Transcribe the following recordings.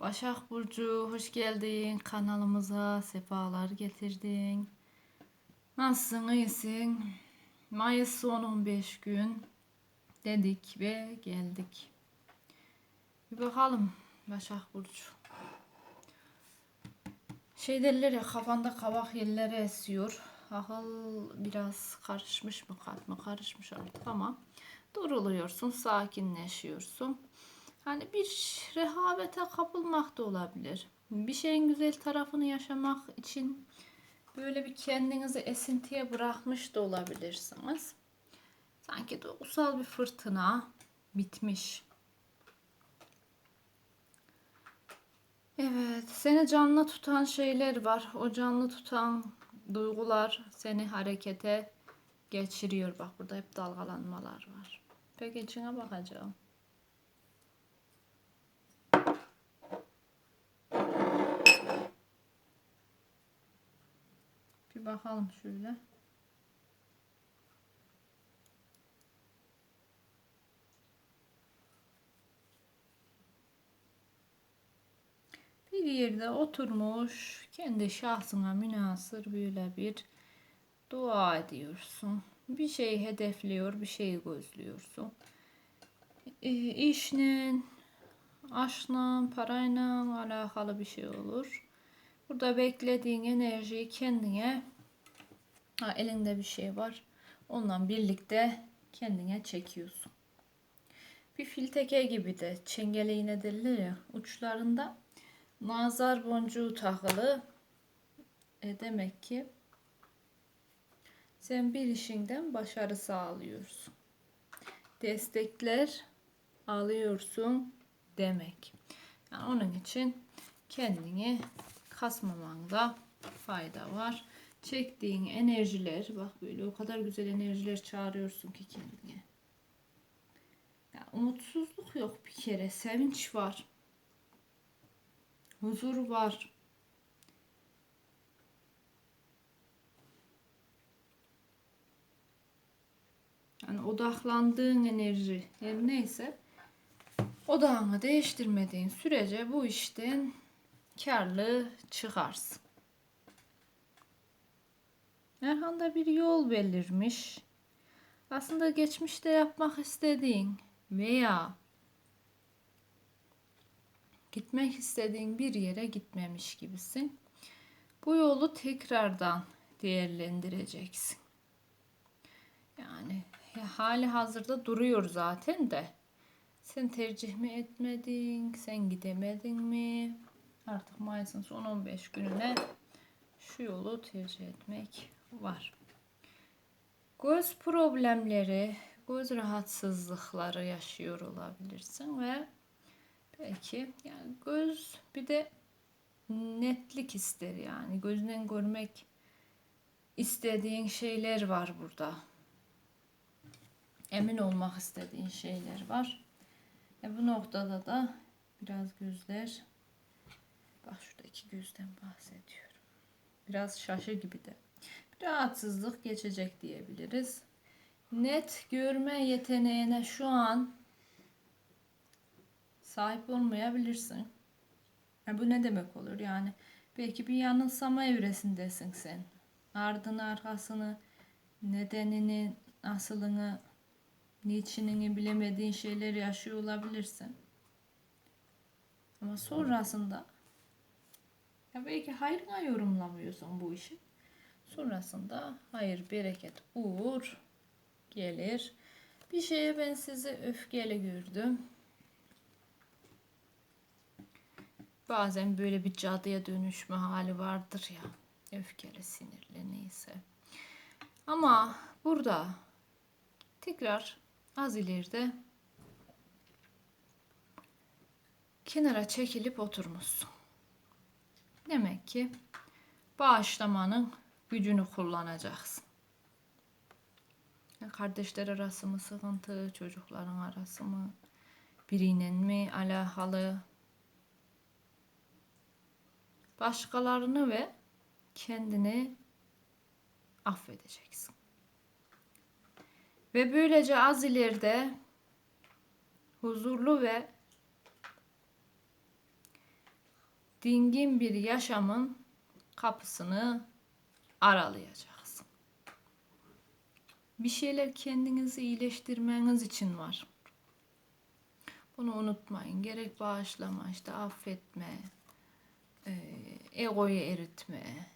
Başak Burcu hoş geldin kanalımıza sefalar getirdin. Nasılsın iyisin? Mayıs son 15 gün dedik ve geldik. Bir bakalım Başak Burcu. Şey derler ya kafanda kavak yerlere esiyor. Akıl biraz karışmış mı kalp mı karışmış artık ama duruluyorsun sakinleşiyorsun. Hani bir rehavete kapılmak da olabilir. Bir şeyin güzel tarafını yaşamak için böyle bir kendinizi esintiye bırakmış da olabilirsiniz. Sanki duygusal bir fırtına bitmiş. Evet, seni canlı tutan şeyler var. O canlı tutan duygular seni harekete geçiriyor. Bak burada hep dalgalanmalar var. Peki içine bakacağım. Bir bakalım şöyle. Bir yerde oturmuş kendi şahsına münasır böyle bir dua ediyorsun. Bir şey hedefliyor, bir şeyi gözlüyorsun. E, işle, aşkla, parayla alakalı bir şey olur. Burada beklediğin enerjiyi kendine ha, elinde bir şey var. Onunla birlikte kendine çekiyorsun. Bir filteke gibi de çengeleğine derler ya uçlarında nazar boncuğu takılı. E demek ki sen bir işinden başarı sağlıyorsun. Destekler alıyorsun demek. Yani onun için kendini kasmamanda fayda var. Çektiğin enerjiler bak böyle o kadar güzel enerjiler çağırıyorsun ki kendine. Ya umutsuzluk yok bir kere. Sevinç var. Huzur var. Yani odaklandığın enerji her neyse odağını değiştirmediğin sürece bu işten karlı çıkarsın. Erhan'da bir yol belirmiş. Aslında geçmişte yapmak istediğin veya gitmek istediğin bir yere gitmemiş gibisin. Bu yolu tekrardan değerlendireceksin. Yani hali hazırda duruyor zaten de. Sen tercih mi etmedin? Sen gidemedin mi? Artık Mayıs'ın son 15 gününe şu yolu tercih etmek var. Göz problemleri, göz rahatsızlıkları yaşıyor olabilirsin ve belki yani göz bir de netlik ister yani gözünden görmek istediğin şeyler var burada. Emin olmak istediğin şeyler var. E bu noktada da biraz gözler bak şuradaki gözden bahsediyorum. Biraz şaşı gibi de. Rahatsızlık geçecek diyebiliriz. Net görme yeteneğine şu an sahip olmayabilirsin. E bu ne demek olur? Yani belki bir yanılsama evresindesin sen. Ardını arkasını, nedenini, aslını, niçinini bilemediğin şeyler yaşıyor olabilirsin. Ama sonrasında ya belki hayrına yorumlamıyorsun bu işi. Sonrasında hayır, bereket, uğur gelir. Bir şeye ben sizi öfkeli gördüm. Bazen böyle bir cadıya dönüşme hali vardır ya. Öfkeli, sinirli neyse. Ama burada tekrar az ileride kenara çekilip oturmuşsun. Demek ki bağışlamanın gücünü kullanacaksın. Kardeşler arası mı sıkıntı, çocukların arası mı, birinin mi alakalı, başkalarını ve kendini affedeceksin. Ve böylece az ileride huzurlu ve dingin bir yaşamın kapısını aralayacaksın. Bir şeyler kendinizi iyileştirmeniz için var. Bunu unutmayın. Gerek bağışlama, işte affetme, e, egoyu eritme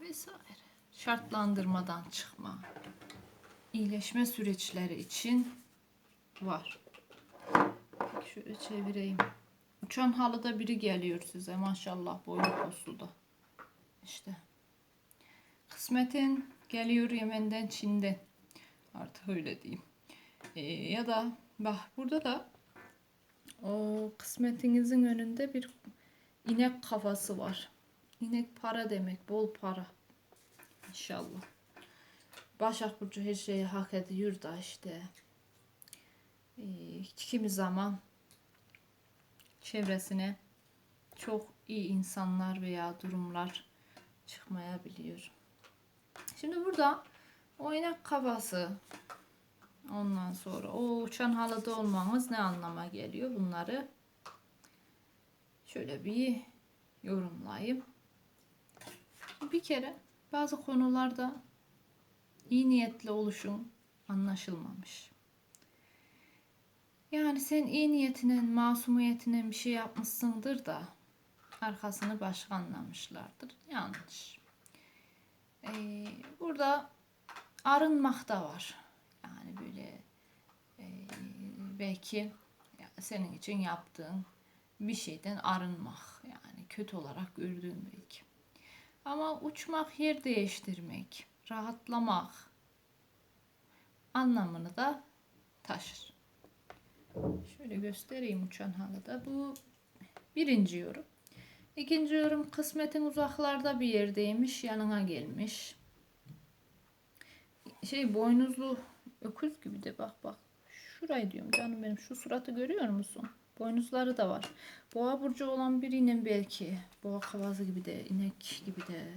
vesaire. Şartlandırmadan çıkma. iyileşme süreçleri için var. Peki şöyle çevireyim. Uçan halıda biri geliyor size maşallah boyu poslu da. İşte. Kısmetin geliyor Yemen'den Çin'den. Artık öyle diyeyim. Ee, ya da bak burada da o kısmetinizin önünde bir inek kafası var. İnek para demek, bol para. İnşallah. Başak Burcu her şeyi hak ediyor da işte. Ee, kimi zaman çevresine çok iyi insanlar veya durumlar çıkmayabiliyor. Şimdi burada oynak kafası ondan sonra o uçan halıda olmamız ne anlama geliyor bunları şöyle bir yorumlayayım. Bir kere bazı konularda iyi niyetli oluşun anlaşılmamış. Yani sen iyi niyetine, masumiyetine bir şey yapmışsındır da arkasını başka anlamışlardır. Yanlış. Ee, burada arınmak da var. Yani böyle e, belki senin için yaptığın bir şeyden arınmak. Yani kötü olarak gördüğün belki. Ama uçmak, yer değiştirmek, rahatlamak anlamını da taşır. Şöyle göstereyim uçan halıda. Bu birinci yorum. İkinci yorum kısmetin uzaklarda bir yerdeymiş yanına gelmiş. Şey boynuzlu öküz gibi de bak bak. Şurayı diyorum canım benim şu suratı görüyor musun? Boynuzları da var. Boğa burcu olan birinin belki boğa kavazı gibi de inek gibi de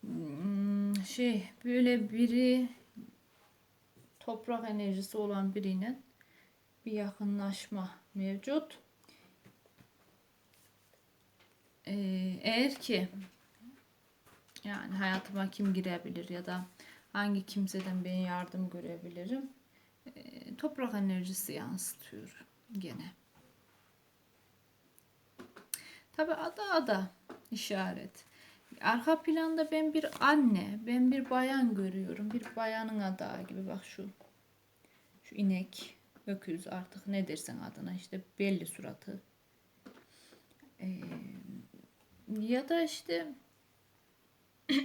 hmm, şey böyle biri toprak enerjisi olan birinin bir yakınlaşma mevcut. Ee, eğer ki yani hayatıma kim girebilir ya da hangi kimseden ben yardım görebilirim? Ee, toprak enerjisi yansıtıyor gene. Tabi ada ada işaret. Arka planda ben bir anne, ben bir bayan görüyorum. Bir bayanın adağı gibi bak şu. Şu inek, öküz artık ne dersen adına işte belli suratı. Ee, ya da işte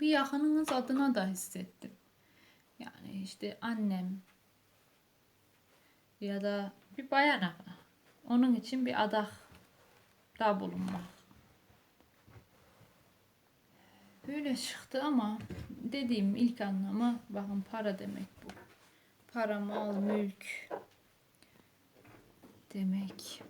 bir yakınınız adına da hissettim. Yani işte annem ya da bir bayan ama onun için bir adak da bulunmak. Böyle çıktı ama dediğim ilk anlamı bakın para demek. Para, mal, mülk demek.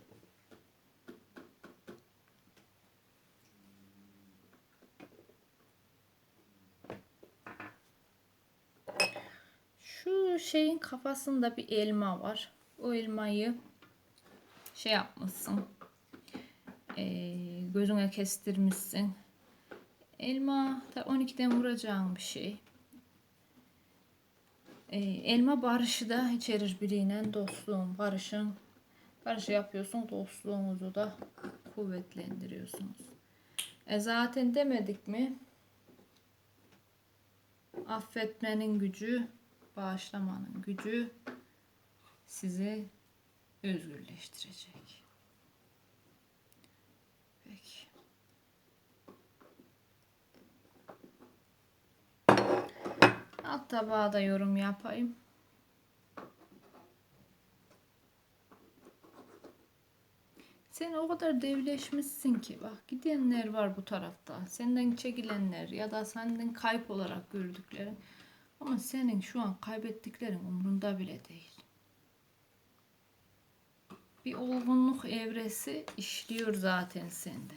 Şu şeyin kafasında bir elma var. O elmayı şey yapmışsın. E, gözüne kestirmişsin. Elma da 12'den vuracağın bir şey. E, elma barışı da içerir biriyle dostluğun, barışın. Barışı yapıyorsun, dostluğunuzu da kuvvetlendiriyorsunuz. E zaten demedik mi? Affetmenin gücü, bağışlamanın gücü sizi özgürleştirecek. Peki. Alt tabağa da yorum yapayım. Sen o kadar devleşmişsin ki bak gidenler var bu tarafta. Senden çekilenler ya da senden kayıp olarak gördüklerin. Ama senin şu an kaybettiklerin umrunda bile değil. Bir olgunluk evresi işliyor zaten sende.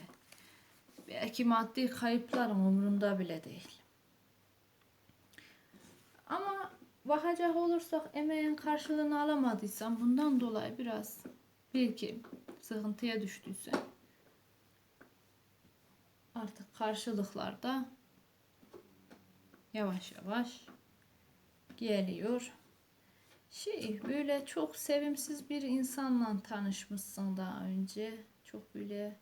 Belki maddi kayıpların umrunda bile değil. Ama bakacak olursak emeğin karşılığını alamadıysan bundan dolayı biraz belki sıkıntıya düştüyse artık karşılıklarda yavaş yavaş geliyor. Şey böyle çok sevimsiz bir insanla tanışmışsın daha önce. Çok böyle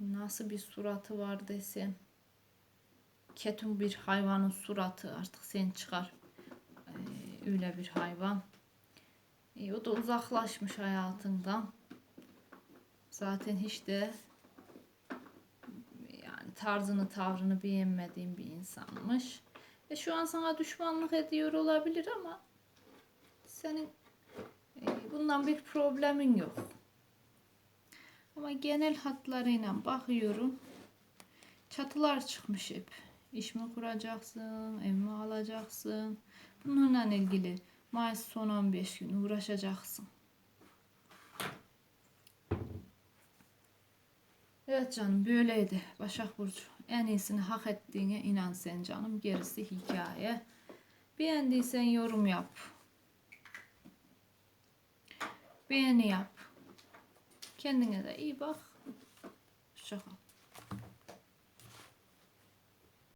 nasıl bir suratı var desem. Ketum bir hayvanın suratı artık sen çıkar. Ee, öyle bir hayvan. E, o da uzaklaşmış hayatından. Zaten hiç de yani tarzını tavrını beğenmediğim bir insanmış. E şu an sana düşmanlık ediyor olabilir ama senin e, bundan bir problemin yok. Ama genel hatlarıyla bakıyorum. Çatılar çıkmış hep. İş mi kuracaksın, ev mi alacaksın? Bununla ilgili Mayıs son 15 gün uğraşacaksın. Evet canım böyleydi Başak Burcu. En iyisini hak ettiğine inan sen canım. Gerisi hikaye. Beğendiysen yorum yap. Beğeni yap. Kendine de iyi bak. Hoşça kal.